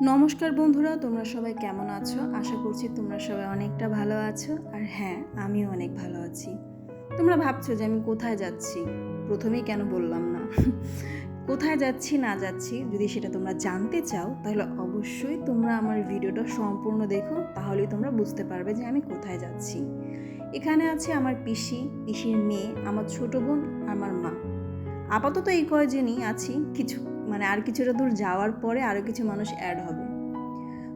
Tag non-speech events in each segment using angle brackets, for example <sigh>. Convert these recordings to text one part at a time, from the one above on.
নমস্কার বন্ধুরা, তোমরা সবাই কেমন আছো? আশা করছি তোমরা সবাই অনেকটা ভালো আছো। আর হ্যাঁ আমিও অনেক ভালো আছি। তোমরা ভাবছ যে আমি কোথায় যাচ্ছি? প্রথমেই কেন বললাম না। কোথায় যাচ্ছি, না যাচ্ছি, যদি সেটা তোমরা জানতে চাও, তাহলে অবশ্যই তোমরা আমার ভিডিওটা সম্পূর্ণ দেখো, তাহলেই তোমরা বুঝতে পারবে যে আমি কোথায় যাচ্ছি। এখানে আছে আমার পিসি, পিসির মেয়ে, আমার ছোট বোন আমার মা। আপাতত এই কয়জনই আছি, কিছু মানে আর কিছুটা দূর যাওয়ার পরে আরও কিছু মানুষ অ্যাড হবে।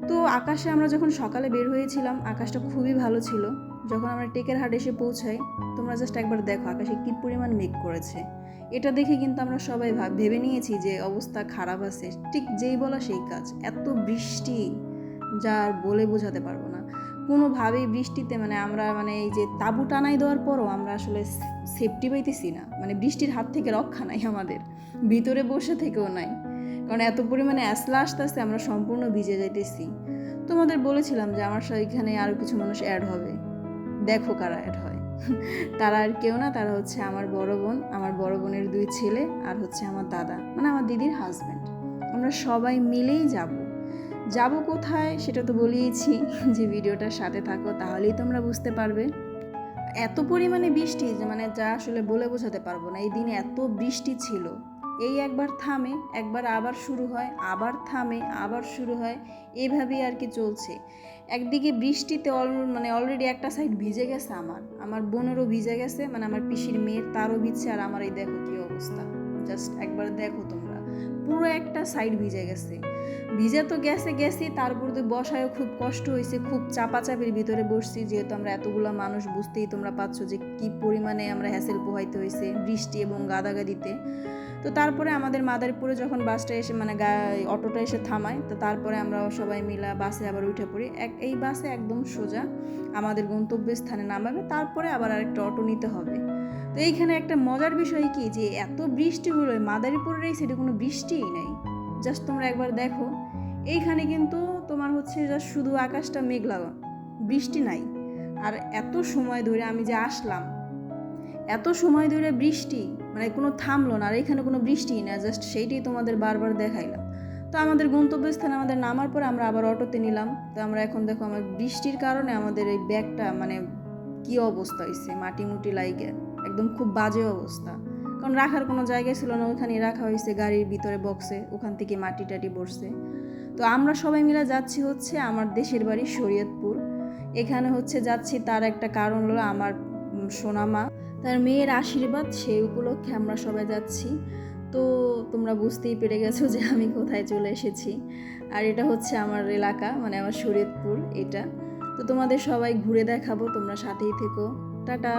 তো আকাশে আমরা যখন সকালে বের হয়েছিলাম, আকাশটা খুবই ভালো ছিল। যখন আমরা টেকের হাট এসে পৌঁছাই, তোমরা জাস্ট একবার দেখো আকাশে কী পরিমাণ মেঘ করেছে। এটা দেখে কিন্তু আমরা সবাই ভাব ভেবে নিয়েছি যে অবস্থা খারাপ আছে। ঠিক যেই বলা সেই কাজ। এত বৃষ্টি, যা বলে বোঝাতে পারব না। কোনোভাবেই বৃষ্টিতে মানে আমরা মানে এই যে তাঁবু টানাই দেওয়ার পরও আমরা আসলে সেফটি পাইতেছি না। মানে বৃষ্টির হাত থেকে রক্ষা নাই আমাদের। ভিতরে বসে থেকেও নাই। কারণ এত পরিমাণে অ্যাসলা আসতে আসতে আমরা সম্পূর্ণ ভিজে যাইতেছি। তোমাদের বলেছিলাম যে আমার এখানে আরও কিছু মানুষ অ্যাড হবে। দেখো কারা অ্যাড হয়। <laughs> তারা আর কেউ না, তারা হচ্ছে আমার বড় বোন, আমার বড় বোনের দুই ছেলে আর হচ্ছে আমার দাদা মানে আমার দিদির হাজব্যান্ড আমরা সবাই মিলেই যাব। যাব কোথায় সেটা তো বলিয়েছি যে ভিডিওটার সাথে থাকো, তাহলেই তোমরা বুঝতে পারবে। এত পরিমাণে বৃষ্টি যে মানে যা আসলে বলে বোঝাতে পারব না। এই দিনে এত বৃষ্টি ছিল। এই একবার থামে, একবার আবার শুরু হয়, আবার থামে, আবার শুরু হয় এইভাবেই আর কি চলছে। একদিকে বৃষ্টিতে অল মানে অলরেডি একটা সাইড ভিজে গেছে আমার। আমার বোনেরও ভিজে গেছে মানে আমার পিসির মেয়ের, তারও ভিজছে, আর আমার এই দেখো কী অবস্থা। জাস্ট একবার দেখো তোমরা। পুরো একটা সাইড ভিজে গেছে। ভিজে তো গেছে, গেছি, তারপর তো বসায়ও খুব কষ্ট হয়েছে খুব চাপাচাপির ভিতরে বসছি, যেহেতু আমরা এতগুলো মানুষ বুঝতেই তোমরা পাচ্ছ যে কি পরিমাণে আমরা হ্যাসেল পোহাইতে হয়েছে বৃষ্টি এবং গাদাগাদিতে। তো তারপরে আমাদের মাদারীপুরে যখন বাসটা এসে মানে অটোটা এসে থামায়, তো তারপরে আমরা সবাই মিলা বাসে আবার উঠে পড়ি। এক এই বাসে একদম সোজা আমাদের গন্তব্যস্থানে নামাবে, তারপরে আবার আরেকটা অটো নিতে হবে। তো এইখানে একটা মজার বিষয় কি যে এত বৃষ্টি হলো মাদারীপুরের এই সাইডে কোনো বৃষ্টিই নাই। জাস্ট তোমরা একবার দেখো। এইখানে কিন্তু তোমার হচ্ছে জাস্ট শুধু আকাশটা মেঘলা, বৃষ্টি নাই। আর এত সময় ধরে আমি যে আসলাম, এত সময় ধরে বৃষ্টি মানে কোনো থামলো না, আর এখানে কোনো বৃষ্টিই না জাস্ট সেইটাই তোমাদের বারবার দেখাইলাম। তো আমাদের গন্তব্যস্থানে আমাদের নামার পরে আমরা আবার অটোতে নিলাম। তো আমরা এখন দেখো আমার বৃষ্টির কারণে আমাদের এই ব্যাগটা মানে কি অবস্থা হয়েছে মাটি মুটি লাইগে একদম খুব বাজে অবস্থা। কারণ রাখার কোনো জায়গায় ছিল না ওখানে রাখা হয়েছে গাড়ির ভিতরে বক্সে ওখান থেকে মাটি টাটি বসছে তো আমরা সবাই মিলে যাচ্ছি হচ্ছে আমার দেশের বাড়ি শরীয়তপুর। এখানে হচ্ছে যাচ্ছি, তার একটা কারণ হলো আমার সোনামা। তার মেয়ের আশীর্বাদ সেই উপলক্ষে আমরা সবাই যাচ্ছি। তো তোমরা বুঝতেই পেরে গেছো যে আমি কোথায় চলে এসেছি। আর এটা হচ্ছে আমার এলাকা মানে আমার শরীয়তপুর, এটা। তো তোমাদের সবাই ঘুরে দেখাবো, তোমরা সাথেই থেকো। টাটা!